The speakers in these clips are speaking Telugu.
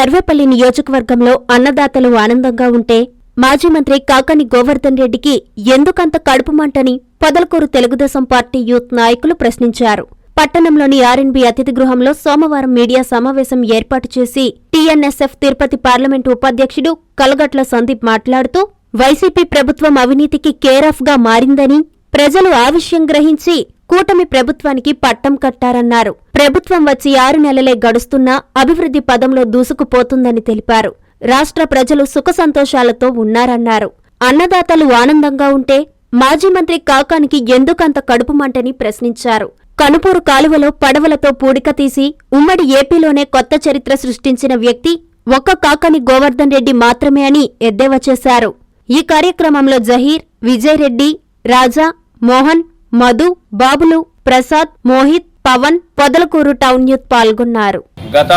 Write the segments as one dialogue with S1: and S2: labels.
S1: సర్వేపల్లి నియోజకవర్గంలో అన్నదాతలు ఆనందంగా ఉంటే మాజీ మంత్రి కాకాని గోవర్ధన్ రెడ్డికి ఎందుకంత కడుపు మంటని పొదలకూరు తెలుగుదేశం పార్టీ యూత్ నాయకులు ప్రశ్నించారు. పట్టణంలోని ఆర్ఎన్బి అతిథి గృహంలో సోమవారం మీడియా సమావేశం ఏర్పాటు చేసి టీఎన్ఎస్ఎఫ్ తిరుపతి పార్లమెంటు ఉపాధ్యక్షుడు కలగట్ల సందీప్ మాట్లాడుతూ వైసీపీ ప్రభుత్వం అవినీతికి కేరాఫ్గా మారిందని ప్రజలు ఆ విషయం గ్రహించి కూటమి ప్రభుత్వానికి పట్టం కట్టారన్నారు. ప్రభుత్వం వచ్చి ఆరు నెలలే గడుస్తున్నా అభివృద్ధి పదంలో దూసుకుపోతుందని తెలిపారు. రాష్ట్ర ప్రజలు సుఖ సంతోషాలతో ఉన్నారన్నారు. అన్నదాతలు ఆనందంగా ఉంటే మాజీ మంత్రి కాకానికి ఎందుకంత కడుపు మంటని ప్రశ్నించారు. కనుపూరు కాలువలో పడవలతో పూడిక తీసి ఉమ్మడి ఏపీలోనే కొత్త చరిత్ర సృష్టించిన వ్యక్తి ఒక్క కాకాని గోవర్ధన్ రెడ్డి మాత్రమే అని ఎద్దేవా చేశారు. ఈ కార్యక్రమంలో జహీర్ విజయ్ రెడ్డి రాజా మోహన్ మధు బాబులు ప్రసాద్ మోహిత్ పవన్ పొదలకూరు టౌన్ యూత్ పాల్గొన్నారు.
S2: గత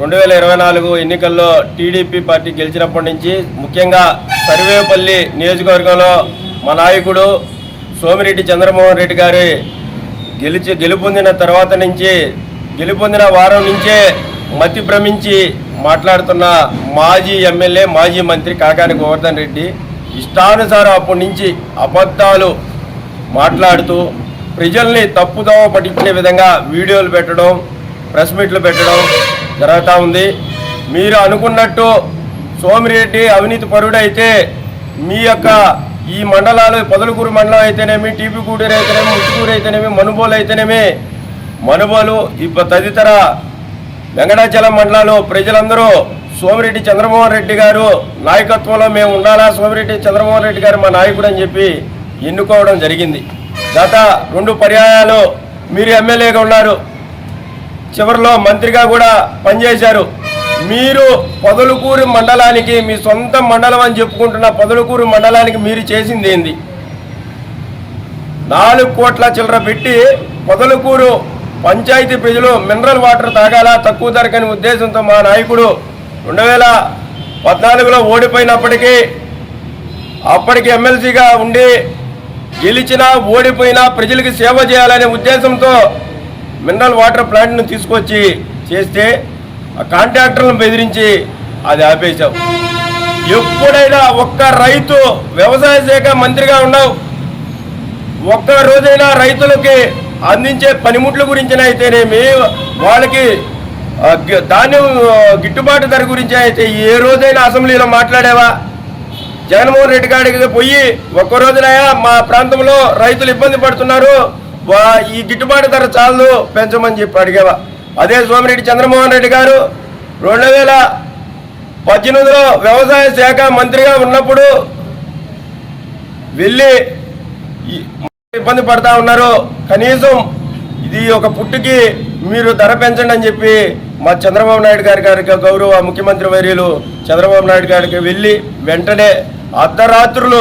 S2: రెండు వేల ఇరవై నాలుగు ఎన్నికల్లో టీడీపీ పార్టీ గెలిచినప్పటి నుంచి ముఖ్యంగా సర్వేపల్లి నియోజకవర్గంలో మా నాయకుడు సోమిరెడ్డి చంద్రమోహన్ రెడ్డి గారి గెలిచి గెలుపొందిన తర్వాత నుంచి గెలుపొందిన వారం నుంచే మతి భ్రమించి మాట్లాడుతున్న మాజీ ఎమ్మెల్యే మాజీ మంత్రి కాకాని గోవర్ధన్ రెడ్డి ఇష్టానుసారం అప్పటి నుంచి అబద్ధాలు మాట్లాడుతూ ప్రజల్ని తప్పుదోవ పట్టించే విధంగా వీడియోలు పెట్టడం ప్రెస్ మీట్లు పెట్టడం జరుగుతూ ఉంది. మీరు అనుకున్నట్టు సోమిరెడ్డి అవినీతి పరుడైతే మీ యొక్క ఈ మండలాలు పొదలకూరు మండలం అయితేనేమి టీపీ కూడూరు అయితేనేమి ముచ్చుకూరు అయితేనేమి మనుబోలు అయితేనేమి మనుబోలు ఇప్ప తదితర వెంకటాచలం మండలాలు ప్రజలందరూ సోమిరెడ్డి చంద్రమోహన్ రెడ్డి గారు నాయకత్వంలో మేము ఉండాలా? సోమిరెడ్డి చంద్రమోహన్ రెడ్డి గారు మా నాయకుడు అని చెప్పి ఎన్నుకోవడం జరిగింది. గత రెండు పర్యాయాలు మీరు ఎమ్మెల్యేగా ఉన్నారు. చివరిలో మంత్రిగా కూడా పనిచేశారు. మీరు పొదలుకూరు మండలానికి మీ సొంత మండలం అని చెప్పుకుంటున్న పొదలుకూరు మండలానికి మీరు చేసింది ఏంది? నాలుగు కోట్ల చిల్లర పెట్టి పొదలుకూరు పంచాయతీ ప్రజలు మినరల్ వాటర్ తాగాల తక్కువ ధరకని ఉద్దేశంతో మా నాయకుడు రెండు వేల పద్నాలుగులో ఓడిపోయినప్పటికీ అప్పటికి ఎమ్మెల్సీగా ఉండి గెలిచినా ఓడిపోయినా ప్రజలకు సేవ చేయాలనే ఉద్దేశంతో మినరల్ వాటర్ ప్లాంట్ను తీసుకొచ్చి చేస్తే ఆ కాంట్రాక్టర్లను బెదిరించి అది ఆపేశాం. ఎప్పుడైనా ఒక్క రైతు వ్యవసాయ శాఖ మంత్రిగా ఉన్నావు. ఒక్క రోజైనా రైతులకి అందించే పనిముట్ల గురించిన అయితేనేమి వాళ్ళకి ధాన్యం గిట్టుబాటు ధర గురించి అయితే ఏ రోజైనా అసెంబ్లీలో మాట్లాడావా? జగన్మోహన్ రెడ్డి గారికి పోయి ఒక్కరోజునయా మా ప్రాంతంలో రైతులు ఇబ్బంది పడుతున్నారు. వా- ఈ గిట్టుబాటు ధర చాలు పెంచమని చెప్పి అడిగేవా. అదే సోమిరెడ్డి చంద్రమోహన్ రెడ్డి గారు రెండు వేల పద్దెనిమిదిలో వ్యవసాయ శాఖ మంత్రిగా ఉన్నప్పుడు వెళ్ళి ఇబ్బంది పడతా ఉన్నారు. కనీసం ఇది ఒక పుట్టుకి మీరు ధర పెంచండి అని చెప్పి మా చంద్రబాబు నాయుడు గారి గారికి గౌరవ ముఖ్యమంత్రి వర్యులు చంద్రబాబు నాయుడు గారికి వెళ్ళి వెంటనే అర్ధరాత్రులు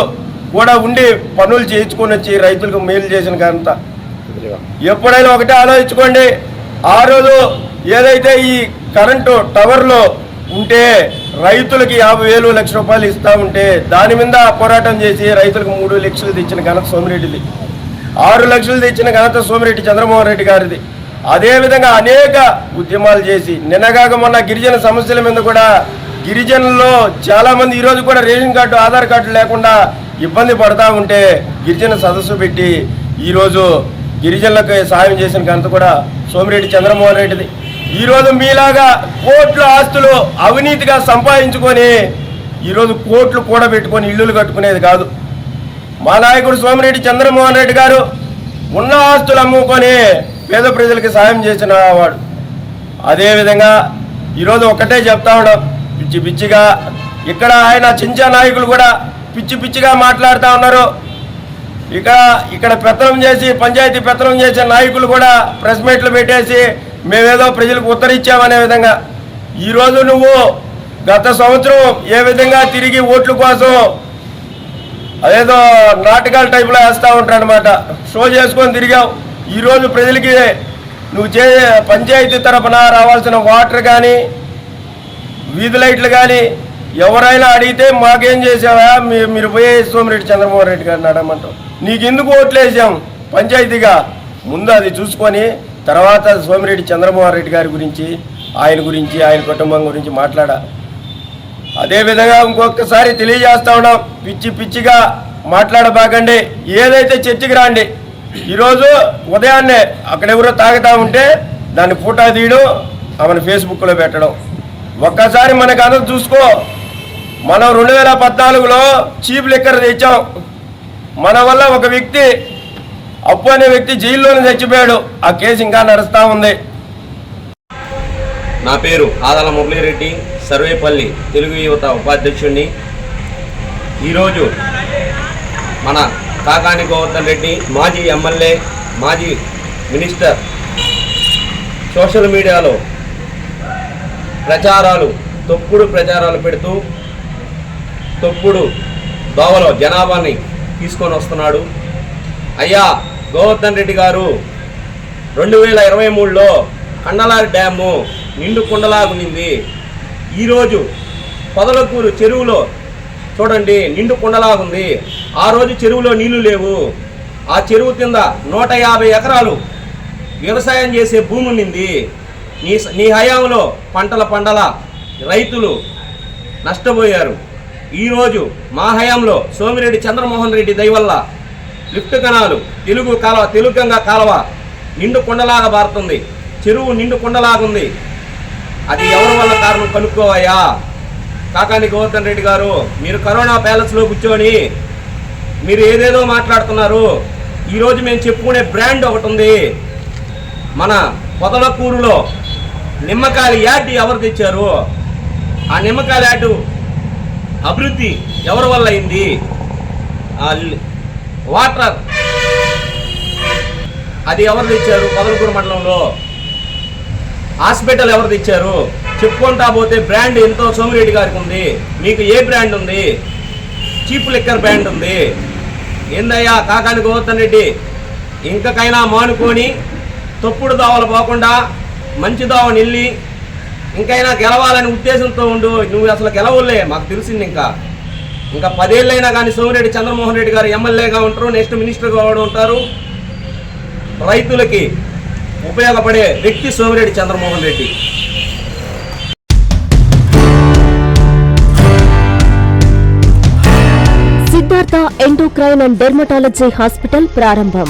S2: కూడా ఉండి పనులు చేయించుకొని వచ్చి రైతులకు మేలు చేసిన కారణత ఎప్పుడైనా ఒకటే ఆలోచించుకోండి. ఆ రోజు ఏదైతే ఈ కరెంటు టవర్లో ఉంటే రైతులకి యాభై వేలు లక్ష రూపాయలు ఇస్తా ఉంటే దాని మీద పోరాటం చేసి రైతులకు మూడు లక్షలు తెచ్చిన ఘనత సోమిరెడ్డిది. ఆరు లక్షలు తెచ్చిన ఘనత సోమిరెడ్డి చంద్రమోహన్ రెడ్డి గారిది. అదేవిధంగా అనేక ఉద్యమాలు చేసి నిన్నగాక మొన్న గిరిజన సమస్యల మీద కూడా గిరిజనుల్లో చాలామంది ఈరోజు కూడా రేషన్ కార్డు ఆధార్ కార్డు లేకుండా ఇబ్బంది పడతా ఉంటే గిరిజన సదస్సు పెట్టి ఈరోజు గిరిజనులకు సాయం చేసిన ఘనత కూడా సోమిరెడ్డి చంద్రమోహన్ రెడ్డిది. ఈరోజు మీలాగా కోట్ల ఆస్తులు అవినీతిగా సంపాదించుకొని ఈరోజు కోట్లు కూడబెట్టుకొని ఇల్లులు కట్టుకునేది కాదు. మా నాయకుడు సోమిరెడ్డి చంద్రమోహన్ రెడ్డి గారు ఉన్న ఆస్తులు అమ్ముకొని పేద ప్రజలకి సాయం చేసిన వాడు. అదేవిధంగా ఈరోజు ఒక్కటే చెప్తా ఉన్నాం. పిచ్చి పిచ్చిగా ఇక్కడ ఆయన చించా నాయకులు కూడా పిచ్చి పిచ్చిగా మాట్లాడుతూ ఉన్నారు. ఇక ఇక్కడ పెత్తనం చేసి పంచాయతీ పెత్తనం చేసే నాయకులు కూడా ప్రెస్ మీట్లు పెట్టేసి మేమేదో ప్రజలకు ఉత్తరిచ్చామనే విధంగా. ఈరోజు నువ్వు గత సంవత్సరం ఏ విధంగా తిరిగి ఓట్ల కోసం అదేదో నాటకాల టైప్లో వేస్తూ ఉంటారనమాట షో చేసుకొని తిరిగావు. ఈరోజు ప్రజలకి నువ్వు చే పంచాయతీ తరపున రావాల్సిన వాటర్ కానీ వీధి లైట్లు కానీ ఎవరైనా అడిగితే మాకేం చేసావా మీరు పోయే సోమిరెడ్డి చంద్రమోహన్ రెడ్డి గారిని అడగమంటాం. నీకు ఎందుకు ఓట్లు పంచాయతీగా? ముందు అది చూసుకొని తర్వాత సోమిరెడ్డి చంద్రమోహన్ రెడ్డి గారి గురించి ఆయన గురించి ఆయన కుటుంబం గురించి మాట్లాడా. అదేవిధంగా ఇంకొకసారి తెలియజేస్తా ఉన్నాం. పిచ్చి పిచ్చిగా మాట్లాడబాకండి. ఏదైతే చర్చకి రాండి. ఈరోజు ఉదయాన్నే అక్కడెవరో తాగుతా ఉంటే దాన్ని ఫోటో తీయడం ఆమెను ఫేస్బుక్లో పెట్టడం. ఒక్కసారి మనకు అందరూ చూసుకో. మనం రెండు వేల పద్నాలుగులో చీప్ లిక్కర్ తెచ్చాం. మన వల్ల ఒక వ్యక్తి అప్పు అనే వ్యక్తి జైల్లోనే చచ్చిపోయాడు. ఆ కేసు ఇంకా నడుస్తూ ఉంది.
S3: నా పేరు ఆదాల మురళీరెడ్డి సర్వేపల్లి తెలుగు యువత ఉపాధ్యక్షుడిని. ఈరోజు మన కాకాని గోవర్ధన్ రెడ్డి మాజీ ఎమ్మెల్యే మాజీ మినిస్టర్ సోషల్ మీడియాలో ప్రచారాలు తప్పుడు ప్రచారాలు పెడుతూ తప్పుడు దోవలో జనాభాని తీసుకొని వస్తున్నాడు. అయ్యా గోవర్ధన్ రెడ్డి గారు రెండు వేల ఇరవై మూడులో కండలారి డ్యాము నిండు కుండలాగునింది ఈరోజు పొదలకూరు చెరువులో చూడండి నిండు కుండలాగుంది ఆ రోజు చెరువులో నీళ్ళు లేవు. ఆ చెరువు కింద నూట యాభై ఎకరాలు వ్యవసాయం చేసే భూమి ఉండింది నీ నీ హయాంలో పంటల పండల రైతులు నష్టపోయారు. ఈరోజు మా హయాంలో సోమిరెడ్డి చంద్రమోహన్ రెడ్డి దయవల్ల లిఫ్ట్ కణాలు తెలుగు కాలువ తెలుగంగా కాలువ నిండు కొండలాగా బారుతుంది చెరువు నిండు కొండలాగుంది అది ఎవరి వల్ల కారణం కనుక్కోవయ్యా కాకాని గోవర్ధన్ రెడ్డి గారు మీరు కరోనా ప్యాలెస్లో కూర్చొని మీరు ఏదేదో మాట్లాడుతున్నారు. ఈరోజు మేము చెప్పుకునే బ్రాండ్ ఒకటి ఉంది. మన పొదలకూరులో నిమ్మకాయల యాడ్ ఎవరు తెచ్చారు? ఆ నిమ్మకాయల యాడ్ అభివృద్ధి ఎవరి వల్ల అయింది? ఆ వాటర్. అది ఎవరు తెచ్చారు? పొదలకూరు మండలంలో. హాస్పిటల్ ఎవరు తెచ్చారు? చెప్పుకుంటా పోతే బ్రాండ్ ఎంతో సోమిరెడ్డి గారికి ఉంది. మీకు ఏ బ్రాండ్ ఉంది? చీప్ లిక్కర్ బ్రాండ్ ఉంది. ఏందయ్యా కాకాని గోవర్ధన్ రెడ్డి? ఇంకకైనా మానుకొని తప్పుడు దోవలు పోకుండా మంచిదావ నిల్లి ఇంకైనా గెలవాలని ఉద్దేశంతో ఉండు. నువ్వు అసలు గెలవులే మాకు తెలిసింది ఇంకా. ఇంకా పదేళ్ళైనా కానీ సోమిరెడ్డి చంద్రమోహన్ రెడ్డి గారు ఎమ్మెల్యేగా ఉంటారు నెక్స్ట్ మినిస్టర్గా కూడా ఉంటారు. రైతులకి ఉపయోగపడే వ్యక్తి Somireddy Chandramohan Reddy.
S4: Siddhartha endocrine and dermatology hospital ప్రారంభం.